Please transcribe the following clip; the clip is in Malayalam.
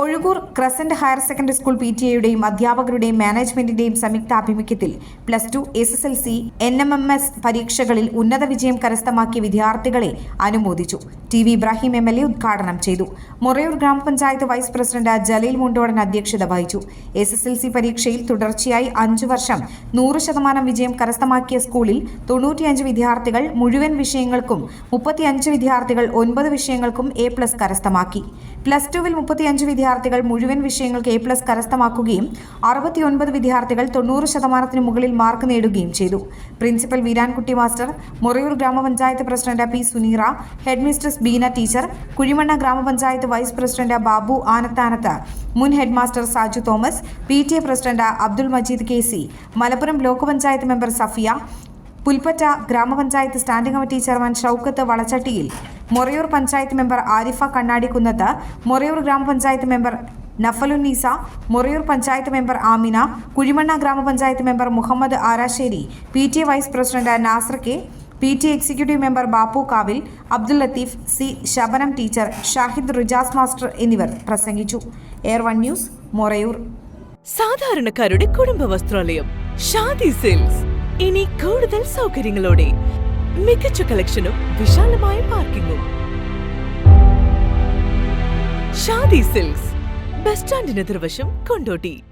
Ozhukur crescent higher secondary school P T എയുടെയും അധ്യാപകരുടെയും മാനേജ്മെന്റിന്റെയും സംയുക്ത ആഭിമുഖ്യത്തിൽ plus two S S L C N M M S പരീക്ഷകളിൽ ഉന്നത വിജയം കരസ്ഥമാക്കിയ വിദ്യാർത്ഥികളെ അനുമോദിച്ചു. T V Ibrahim M L A ഉദ്ഘാടനം ചെയ്തു. മൊറയൂർ ഗ്രാമപഞ്ചായത്ത് വൈസ് പ്രസിഡന്റ് ജലീൽ മുണ്ടോടൻ അധ്യക്ഷത വഹിച്ചു. എസ് എസ് എൽ സി പരീക്ഷയിൽ തുടർച്ചയായി അഞ്ചു വർഷം നൂറ് ശതമാനം വിജയം കരസ്ഥമാക്കിയ സ്കൂളിൽ തൊണ്ണൂറ്റിയഞ്ച് വിദ്യാർത്ഥികൾ മുഴുവൻ വിഷയങ്ങൾക്കും മുപ്പത്തിയഞ്ച് വിദ്യാർത്ഥികൾ ഒൻപത് വിഷയങ്ങൾക്കും എ പ്ലസ് കരസ്ഥമാക്കി. പ്ലസ് ടുവിൽ മുപ്പത്തിയഞ്ച് വിദ്യാർത്ഥികൾ മുഴുവൻ വിഷയങ്ങൾക്ക് എ പ്ലസ് കരസ്ഥമാക്കുകയും അറുപത്തിയൊൻപത് വിദ്യാർത്ഥികൾ തൊണ്ണൂറ് ശതമാനത്തിന് മുകളിൽ മാർക്ക് നേടുകയും ചെയ്തു. പ്രിൻസിപ്പൽ വീരാൻകുട്ടി മാസ്റ്റർ മൊറയൂർ ഗ്രാമപഞ്ചായത്ത് president P Suneera head mistress Beena teacher Kuzhimanna ഗ്രാമപഞ്ചായത്ത് വൈസ് പ്രസിഡന്റ് ബാബു ആനത്താനത്ത് മുൻ head master Saju Thomas P T A president Abdul Majeed K C Malappuram block panchayat member Safiya Pulpatta ഗ്രാമപഞ്ചായത്ത് standing committee chairman Shoukath Valachattiyil Morayur panchayat member Arifa Kannadikkunnath Morayur ഗ്രാമപഞ്ചായത്ത് മെമ്പർ നഫലുന്നീസ മൊറയൂർ പഞ്ചായത്ത് മെമ്പർ ആമിന കുഴിമണ്ണ ഗ്രാമപഞ്ചായത്ത് member Muhammad Arasseri P T vice president Nasar K P T executive member Bappu Kavil Abdul Latheef C Shabanam teacher Shahid Rijas master എന്നിവർ പ്രസംഗിച്ചു. Air one news Morayur. സാധാരണക്കാരുടെ കുടുംബ വസ്ത്രാലയം ഷാദി ഇനി കൂടുതൽ സൗകര്യങ്ങളോടെ മികച്ച കളക്ഷനും വിശാലമായ പാർക്കിങ്ങും ഷാദി സിൽക്സ് ബസ് സ്റ്റാൻഡിന് എതിർവശം കൊണ്ടോട്ടി.